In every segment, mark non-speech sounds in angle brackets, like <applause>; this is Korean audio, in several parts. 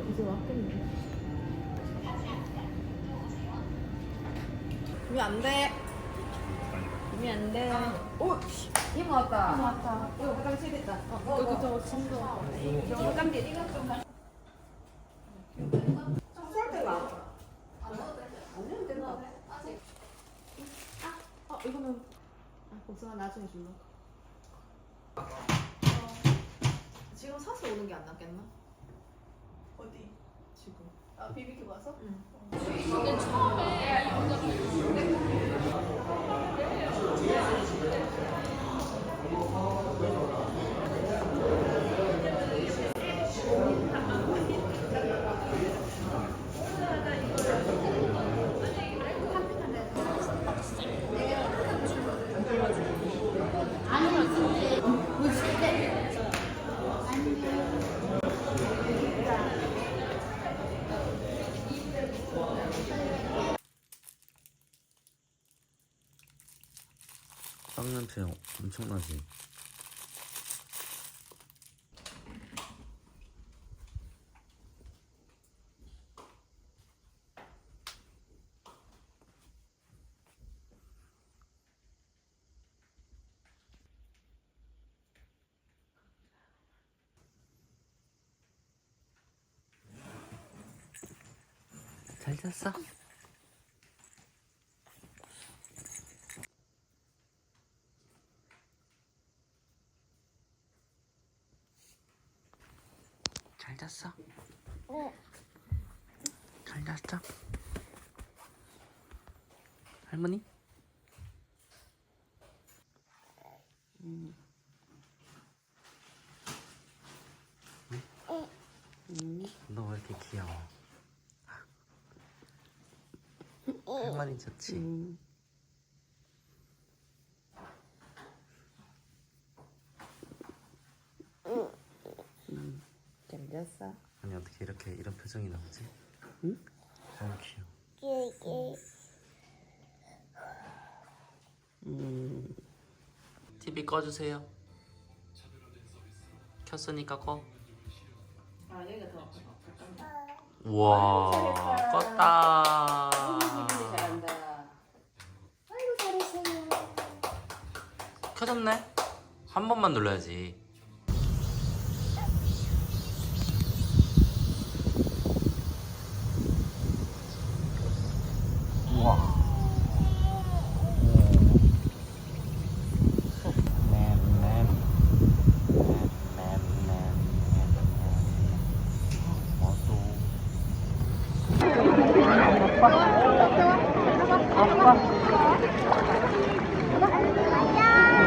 어, 이제 왔겠네. 이미 안 돼. 이미 안 돼. 오, 씨. 이모 왔다. 이모 왔다. 이거 화장실 됐다. 어, 여기 저 친구. 이거 깜짝 이거 좀. 쏠 때가. 안 해도 된다. 어, 이거는 아, 복숭아 나중에 줄라. 지금 사서 오는 게 안 낫겠나? 아 비비큐 가서? 응. 빵 냄새 엄청나지? 잘 잤어? 잘 잤어? 잘 잤어? 할머니? 음. 너왜 이렇게 귀여워? 할머니 좋지? 잘 잤어. 아니 어떻게 이렇게 이런 표정이 나오지? 응? 너무 귀여워. 음. TV 꺼주세요. 켰으니까 꺼. 아 여기가 더. 우와 껐다. 켜졌네. 한 번만 눌러야지. 우와.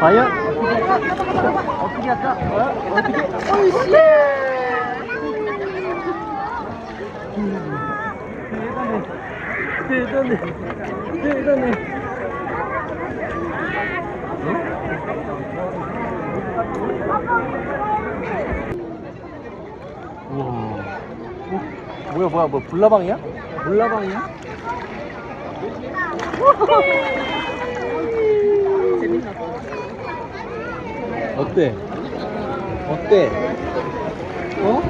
과연 어떻게 할까? 어? 어떻게? 어이씨! 대단해, 대단해, 대단해. 우와. 어? 뭐야, 뭐야, 뭐 불나방이야? 불나방이야? 어때? 어때? 어?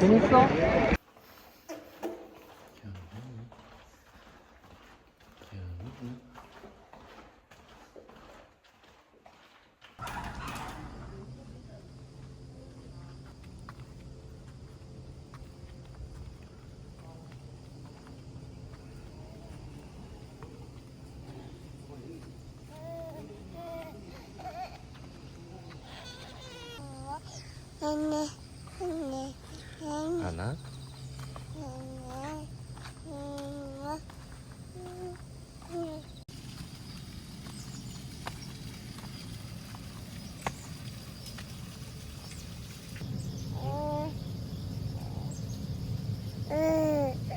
재밌어? 하나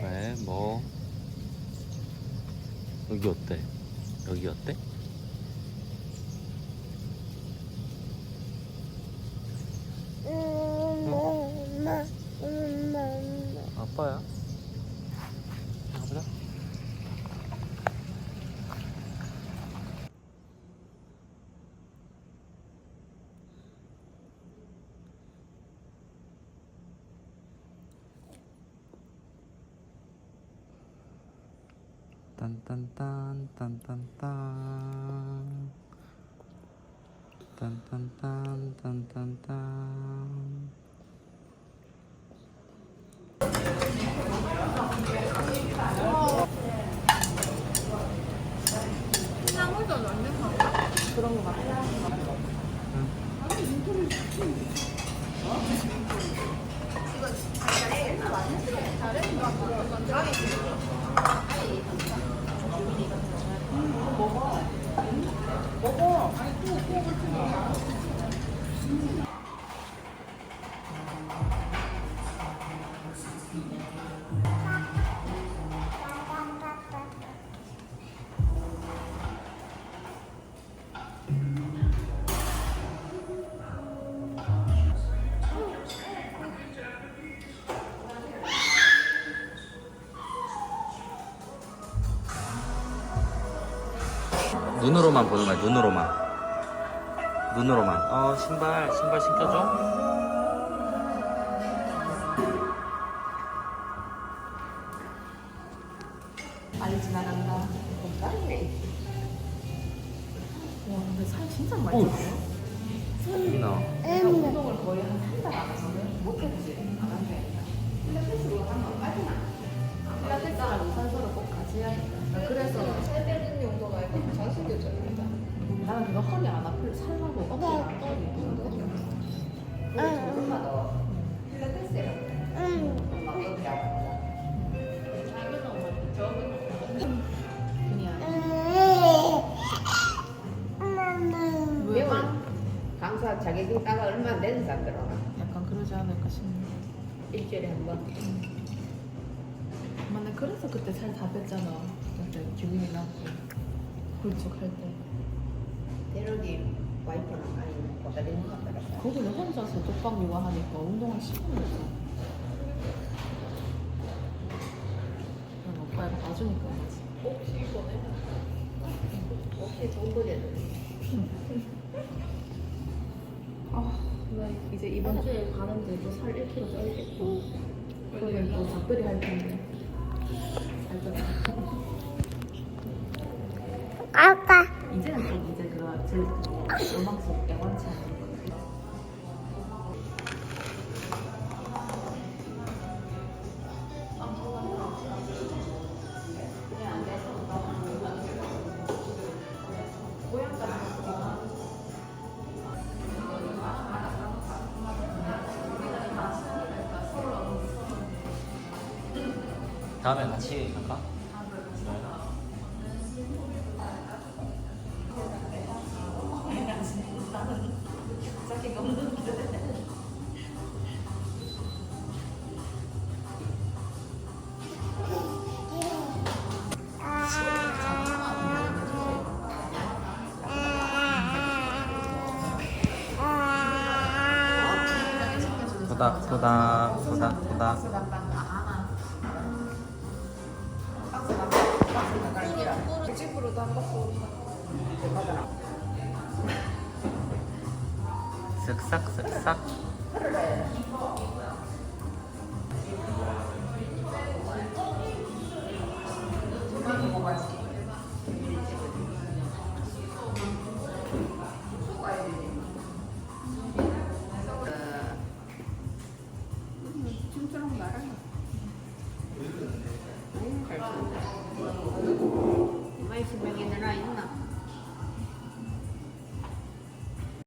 왜? 뭐? 여기 어때? 여기 어때? 딴딴딴 딴딴딴 딴딴딴 딴딴딴 그런 거 같아. 눈으로만 보는 거야 눈으로만 눈으로만 어 신발 신발 신겨줘 많이 지나간다. 빨리. 와, 근데 살 진짜 많이 쪘어. 너 내가 운동을 거의 한한달안 하서는 못했지. 안한 게 아니라. 필라테스로 한번 빠지나? 필라테스랑 유산소를 꼭 같이 해야겠다. 그래서 살 빼는 용도가 아니고 자수 교정입니다. 나는 그거 허리 안 아플 살라고 어깨랑 떠는 조금만 더 필라테스라고. 막 이렇게 하고. 그냥 왜 매왕 강사 자격증 따가 얼마 안 되는 사람들은 약간 그러지 않을까 싶네. 일주일에 한 번. 만약 그래서 그때 살 다 뺐잖아. 그때 기분이 나고 굴쭉할 때. 대록이 와이프랑 많이 보다리는 것 같더라고요. 거기는 혼자서 독박 육아하니까 운동을 시키면서. 그냥 오빠가 봐주니까 그러지. 혹시 이거네? 혹시 좋은 거잖아요. <laughs> 아, 나 이제 이번 주에 가는데 또살 1kg 쪄야겠고. 그러면 또 작별이 할 텐데. 잘 쪘다. 아빠. 이제는 좀 다음에 같이 갈까? 집으로도 한 바퀴 오르나? 쓱싹 쓱싹